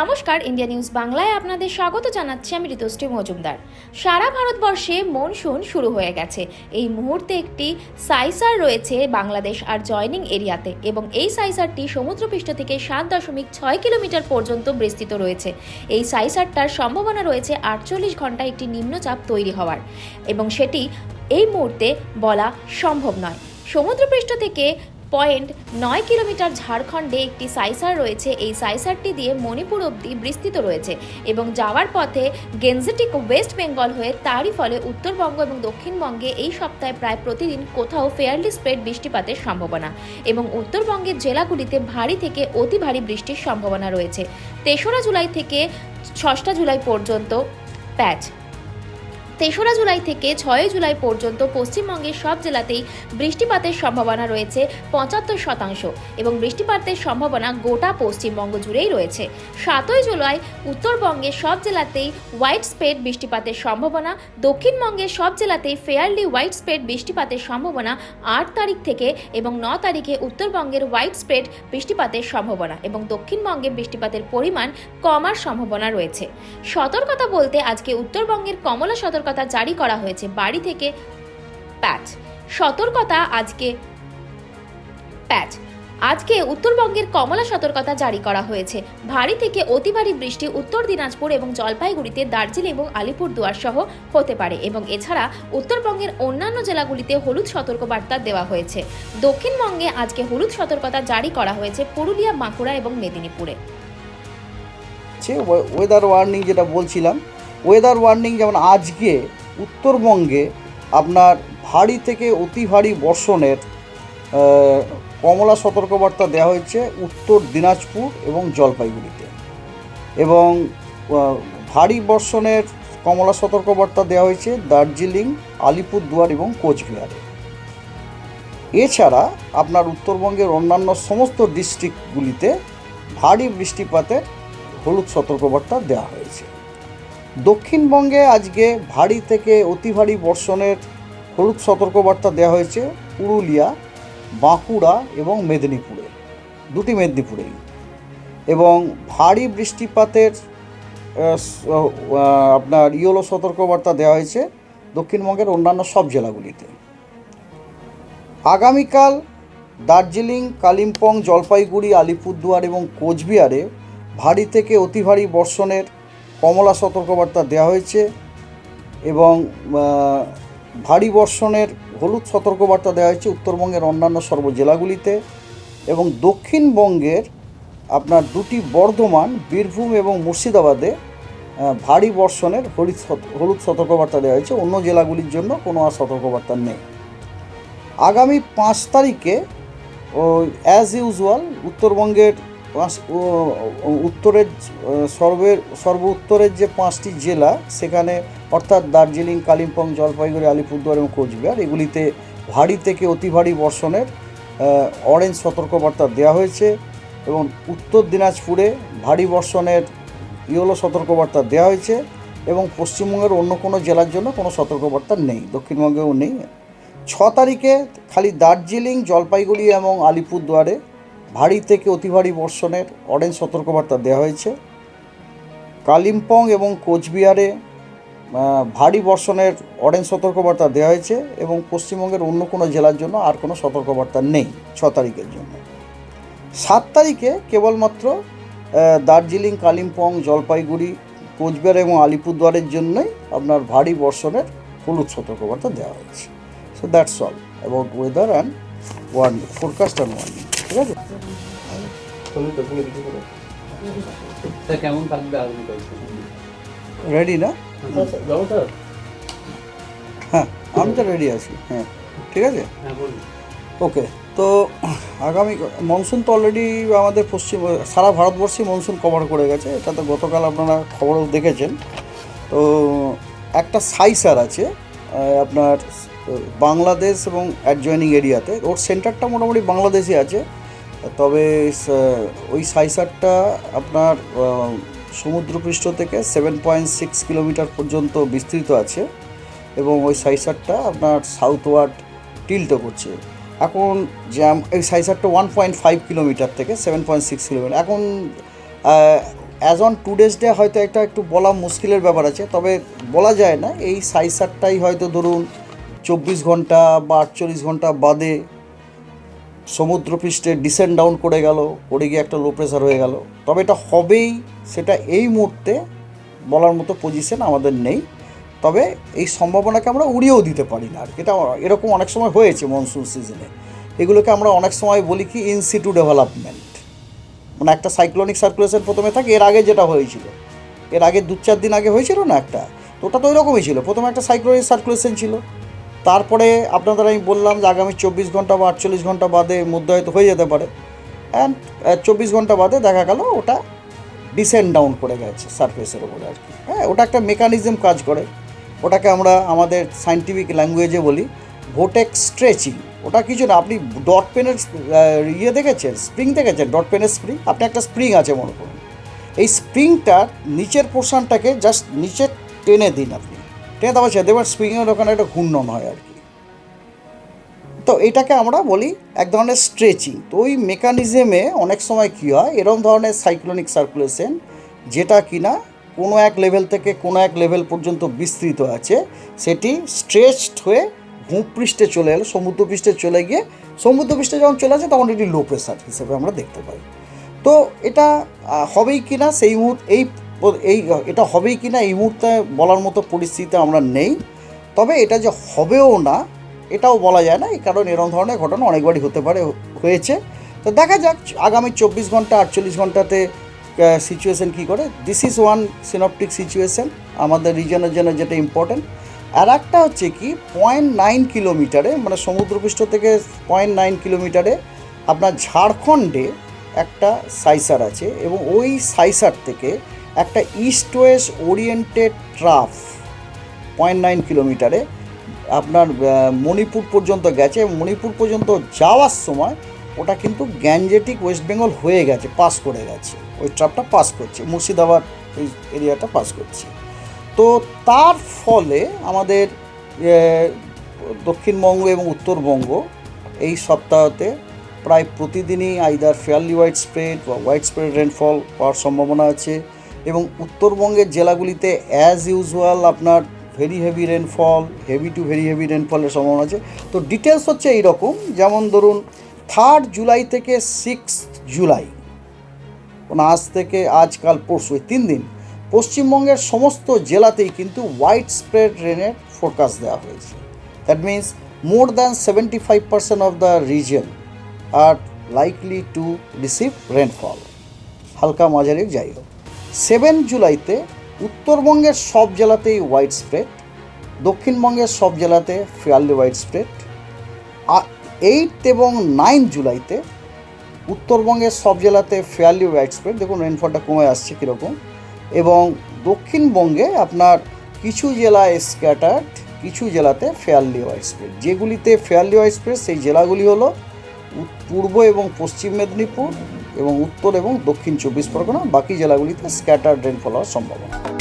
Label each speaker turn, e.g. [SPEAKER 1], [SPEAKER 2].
[SPEAKER 1] নমস্কার, India news বাংলায় আপনাদের স্বাগত জানাচ্ছি আমি ঋতুশ্রী মজুমদার। সারা ভারতবর্ষে মনসুন শুরু হয়ে গেছে। এই মুহূর্তে একটি সাইসার রয়েছে বাংলাদেশ আর জয়নিং এরিয়াতে এবং এই সাইসারটি সমুদ্রপৃষ্ঠ থেকে সাত দশমিক ছয় কিলোমিটার পর্যন্ত বিস্তৃত রয়েছে। এই সাইসারটার সম্ভাবনা রয়েছে আটচল্লিশ ঘণ্টা একটি নিম্নচাপ তৈরি হওয়ার এবং সেটি এই মুহূর্তে বলা সম্ভব নয়। সমুদ্রপৃষ্ঠ থেকে পয়েন্ট নয় কিলোমিটার ঝাড়খণ্ডে একটি সাইসার রয়েছে। এই সাইসারটি দিয়ে মণিপুর অবধি বিস্তৃত রয়েছে এবং যাওয়ার পথে গেঞ্জেটিক ওয়েস্ট বেঙ্গল হয়ে তারই ফলে উত্তরবঙ্গ এবং দক্ষিণবঙ্গে এই সপ্তাহে প্রায় প্রতিদিন কোথাও ফেয়ারলি স্প্রেড বৃষ্টিপাতের সম্ভাবনা এবং উত্তরবঙ্গের জেলাগুলিতে ভারী থেকে অতি ভারী বৃষ্টির সম্ভাবনা রয়েছে। তেসরা জুলাই থেকে ষষ্ঠা জুলাই পর্যন্ত প্যাচ। তেসরা জুলাই থেকে ছয় জুলাই পর্যন্ত পশ্চিমবঙ্গের সব জেলাতেই বৃষ্টিপাতের সম্ভাবনা রয়েছে পঁচাত্তর শতাংশ এবং বৃষ্টিপাতের সম্ভাবনা গোটা পশ্চিমবঙ্গ জুড়েই রয়েছে। সাতই জুলাই উত্তরবঙ্গের সব জেলাতেই হোয়াইট স্পেড বৃষ্টিপাতের সম্ভাবনা, দক্ষিণবঙ্গের সব জেলাতেই ফেয়ারলি হোয়াইট স্প্রেড বৃষ্টিপাতের সম্ভাবনা আট তারিখ থেকে এবং ন তারিখে উত্তরবঙ্গের হোয়াইট স্প্রেড বৃষ্টিপাতের সম্ভাবনা এবং দক্ষিণবঙ্গে বৃষ্টিপাতের পরিমাণ কমার সম্ভাবনা রয়েছে। সতর্কতা বলতে আজকে উত্তরবঙ্গের কমলা সতর্কতা জারি করা হয়েছে। বাড়ি থেকে প্যাচ। সতর্কতা আজকে প্যাচ। আজকে উত্তরবঙ্গের কমলা সতর্কতা জারি করা হয়েছে। ভারী থেকে অতি ভারী বৃষ্টি উত্তর দিনাজপুর এবং জলপাইগুড়িতে দার্জিলিং এবং আলিপুরদুয়ার সহ হতে পারে এবং এছাড়া উত্তরবঙ্গের অন্যান্য জেলাগুলিতে হলুদ সতর্কবার্তা দেওয়া হয়েছে। দক্ষিণবঙ্গে আজকে হলুদ সতর্কতা জারি করা হয়েছে পুরুলিয়া, বাঁকুড়া এবং মেদিনীপুরে।
[SPEAKER 2] ওয়েদার ওয়ার্নিং যেটা বলছিলাম ওয়েদার ওয়ার্নিং যেমন আজকে, উত্তরবঙ্গে আপনার ভারী থেকে অতি ভারী বর্ষণের কমলা সতর্কবার্তা দেওয়া হয়েছে উত্তর দিনাজপুর এবং জলপাইগুড়িতে। এবং ভারী বর্ষণের কমলা সতর্কবার্তা দেওয়া হয়েছে দার্জিলিং, আলিপুরদুয়ার এবং কোচবিহারে। এছাড়া আপনার উত্তরবঙ্গের অন্যান্য সমস্ত ডিস্ট্রিক্টগুলিতে ভারী বৃষ্টিপাতের হলুদ সতর্কবার্তা দেওয়া হয়েছে। দক্ষিণবঙ্গে আজকে ভারী থেকে অতি ভারী বর্ষণের হলুদ সতর্কবার্তা দেওয়া হয়েছে পুরুলিয়া, বাঁকুড়া এবং মেদিনীপুরে। দুটি মেদিনীপুরেই। এবং ভারী বৃষ্টিপাতের আপনার ইয়েলো সতর্কবার্তা দেওয়া হয়েছে দক্ষিণবঙ্গের অন্যান্য সব জেলাগুলিতে। আগামীকাল দার্জিলিং, কালিম্পং, জলপাইগুড়ি, আলিপুরদুয়ার এবং কোচবিহারে ভারী থেকে অতি ভারী বর্ষণের কমলা সতর্কবার্তা দেওয়া হয়েছে এবং ভারী বর্ষণের হলুদ সতর্কবার্তা দেওয়া হয়েছে উত্তরবঙ্গের অন্যান্য সর্ব জেলাগুলিতে এবং দক্ষিণবঙ্গের আপনার দুটি বর্ধমান, বীরভূম এবং মুর্শিদাবাদে ভারী বর্ষণের হলুদ হলুদ সতর্কবার্তা দেওয়া হয়েছে। অন্য জেলাগুলির জন্য কোনো আর সতর্কবার্তা নেই। আগামী পাঁচ তারিখে অ্যাজ ইউজুয়াল উত্তরবঙ্গের উত্তরের সর্বের, সর্ব উত্তরের যে পাঁচটি জেলা, সেখানে অর্থাৎ দার্জিলিং, কালিম্পং, জলপাইগুড়ি, আলিপুরদুয়ার এবং কোচবিহার, এগুলিতে ভারী থেকে অতি ভারী বর্ষণের অরেঞ্জ সতর্কবার্তা দেওয়া হয়েছে এবং উত্তর দিনাজপুরে ভারী বর্ষণের ইয়েলো সতর্কবার্তা দেওয়া হয়েছে এবং পশ্চিমবঙ্গের অন্য কোনো জেলার জন্য কোনো সতর্কবার্তা নেই, দক্ষিণবঙ্গেও নেই। ছ তারিখে খালি দার্জিলিং, জলপাইগুড়ি এবং আলিপুরদুয়ারে ভারী থেকে অতি ভারী বর্ষণের অরেঞ্জ সতর্কবার্তা দেওয়া হয়েছে। কালিম্পং এবং কোচবিহারে ভারী বর্ষণের অরেঞ্জ সতর্কবার্তা দেওয়া হয়েছে এবং পশ্চিমবঙ্গের অন্য কোনো জেলার জন্য আর কোনো সতর্কবার্তা নেই ছ তারিখের জন্য। সাত তারিখে কেবলমাত্র দার্জিলিং, কালিম্পং, জলপাইগুড়ি, কোচবিহার এবং আলিপুরদুয়ারের জন্যই আপনার ভারী বর্ষণের হলুদ সতর্কবার্তা দেওয়া হয়েছে। So that's all about weather and warning forecast and warning ঠিক আছে?
[SPEAKER 3] কেমন থাকবে
[SPEAKER 2] রেডি না?
[SPEAKER 3] যাব স্যার
[SPEAKER 2] হ্যাঁ আমি তো রেডি আছি হ্যাঁ ঠিক আছে?
[SPEAKER 3] হ্যাঁ
[SPEAKER 2] ওকে তো আগামী মনসুন তো অলরেডি আমাদের পশ্চিম সারা ভারতবর্ষে মনসুন কভার করে গেছে। এটা তো গতকাল আপনারা খবরেও দেখেছেন। তো একটা সাইসার আছে আহ, আপনার বাংলাদেশ এবং অ্যাডজয়নিং এরিয়াতে ওর সেন্টারটা মোটামুটি বাংলাদেশে আছে। তবে ওই সাইসারটা আপনার সমুদ্রপৃষ্ঠ থেকে সেভেন পয়েন্ট সিক্স কিলোমিটার পর্যন্ত বিস্তৃত আছে এবং ওই সাইসারটা আপনার সাউথ ওয়ার্ড টিল্টও করছে। এখন জ্যাম এই সাইসারটা ওয়ান পয়েন্ট ফাইভ কিলোমিটার থেকে সেভেন পয়েন্ট সিক্স কিলোমিটার এখন as on today's day হয়তো এটা একটু বলা মুশকিলের ব্যাপার আছে, তবে বলা যায় না, এই সাইসারটাই হয়তো ধরুন চব্বিশ ঘণ্টা বা আটচল্লিশ ঘণ্টা বাদে সমুদ্রপৃষ্ঠে ডিসেন্ড ডাউন করে গেল করে গিয়ে একটা লো প্রেশার হয়ে গেল। তবে এটা হবেই, সেটা এই মুহূর্তে বলার মতো পজিশন আমাদের নেই। তবে এই সম্ভাবনাকে আমরা উড়িয়েও দিতে পারি না আর। এটা এরকম অনেক সময় হয়েছে মনসুন সিজনে এগুলোকে আমরা অনেক সময় বলি কি ইনসিটু ডেভেলপমেন্ট মানে একটা সাইক্লোনিক সার্কুলেশন প্রথমে থাকে, এর আগে যেটা হয়েছিল। এর আগে দু চার দিন আগে হয়েছিল না একটা? তো ওটা তো ওইরকমই ছিল। প্রথমে একটা সাইক্লোনিক সার্কুলেশন ছিল। তারপরে আপনাদের আমি বললাম যে আগামী চব্বিশ ঘণ্টা বা আটচল্লিশ ঘণ্টা বাদে মধ্যে হয়তো হয়ে যেতে পারে। অ্যান্ড চব্বিশ ঘণ্টা বাদে দেখা গেল ওটা ডিসেন্ড ডাউন করে গেছে সারফেসের উপরে আর কি। হ্যাঁ ওটা একটা মেকানিজম কাজ করে। ওটাকে আমরা আমাদের সাইন্টিফিক ল্যাঙ্গুয়েজে বলি ভোটেক স্ট্রেচিং ওটা কিছু না, আপনি ডট পেনের ইয়ে দেখেছেন? স্প্রিং দেখেছেন? ডট পেনের স্প্রিং আপনি একটা স্প্রিং আছে মনে করুন। এই স্প্রিংটার নিচের পোর্শনটাকে জাস্ট নিচে টেনে দিন আপনি। টেনে দেওয়া যায় দেখবেন স্প্রিংয়ের ওখানে একটা ঘূর্ণন হয় আর কি। তো এটাকে আমরা বলি এক ধরনের স্ট্রেচিং তো ওই মেকানিজমে অনেক সময় কী হয় এরকম ধরনের সাইক্লোনিক সার্কুলেশন যেটা কিনা কোনো এক লেভেল থেকে কোনো এক লেভেল পর্যন্ত বিস্তৃত আছে, সেটি স্ট্রেচড হয়ে ভূপৃষ্ঠে চলে এলো সমুদ্রপৃষ্ঠে চলে গিয়ে সমুদ্রপৃষ্ঠে যখন চলে আসে তখন এটি লো প্রেশার হিসেবে আমরা দেখতে পাই। তো এটা হবেই কি না সেই মুহূর্তে, এই এই, এটা হবেই কি না, এই মুহূর্তে বলার মতো পরিস্থিতিতে আমরা নেই। তবে এটা যে হবেও না, এটাও বলা যায় না, এই কারণ এরকম ধরনের ঘটনা অনেকবারই হতে পারে, হয়েছে। তো দেখা যাক, আগামী চব্বিশ ঘণ্টা, আটচল্লিশ ঘন্টাতে সিচুয়েশন কী করে। This is one synoptic situation আমাদের রিজনের জন্য যেটা ইম্পর্টেন্ট আর একটা হচ্ছে কি পয়েন্ট নাইন কিলোমিটারে মানে সমুদ্রপৃষ্ঠ থেকে পয়েন্ট নাইন কিলোমিটারে আপনার ঝাড়খণ্ডে একটা সাইসার আছে, এবং ওই সাইসার থেকে একটা east west oriented trough point nine কিলোমিটারে আপনার মণিপুর পর্যন্ত গেছে মণিপুর পর্যন্ত যাওয়ার সময় ওটা কিন্তু গ্যাঞ্জেটিক ওয়েস্ট বেঙ্গল হয়ে গেছে পাস করে গেছে। ওই ট্রাফটা পাস করছে, মুর্শিদাবাদ ওই এরিয়াটা পাস করছে। তো তার ফলে আমাদের দক্ষিণবঙ্গ এবং উত্তরবঙ্গ এই সপ্তাহতে প্রায় প্রতিদিনই আইদার ফেয়ারলি হোয়াইট স্প্রেড বা হোয়াইট স্প্রেড রেনফল পাওয়ার সম্ভাবনা আছে। এবং উত্তরবঙ্গের জেলাগুলিতে অ্যাজ ইউজুয়াল আপনার very heavy rainfall heavy to very heavy রেনফলের সম্ভাবনা আছে। তো ডিটেলস হচ্ছে এইরকম, যেমন ধরুন থার্ড জুলাই থেকে সিক্স জুলাই মানে আজ থেকে আজকাল পরশু, এই তিন দিন, পশ্চিমবঙ্গের সমস্ত জেলাতেই কিন্তু হোয়াইট স্প্রেড রেনের ফোরকাস্ট দেওয়া হয়েছে। That means more than seventy five percent of the region are likely to receive rainfall হালকা মাঝারি যাই হোক। সেভেন জুলাইতে উত্তরবঙ্গের সব জেলাতেই হোয়াইট স্প্রেড দক্ষিণবঙ্গের সব জেলাতে ফেয়ারলি হোয়াইট স্প্রেড আর এইট এবং নাইন জুলাইতে উত্তরবঙ্গের সব জেলাতে ফেয়ারলি হোয়াইট স্প্রেড দেখুন রেনফলটা কমে আসছে কীরকম, এবং দক্ষিণবঙ্গে আপনার কিছু জেলায় স্ক্যাটার্ড কিছু জেলাতে ফেয়ারলি হোয়াইট স্প্রেড যেগুলিতে ফেয়ারলি হোয়াইট স্প্রেড সেই জেলাগুলি হলো পূর্ব এবং পশ্চিম মেদিনীপুর এবং উত্তর এবং দক্ষিণ চব্বিশ পরগনা বাকি জেলাগুলিতে স্ক্যাটার্ড রেনফল হওয়ার সম্ভাবনা।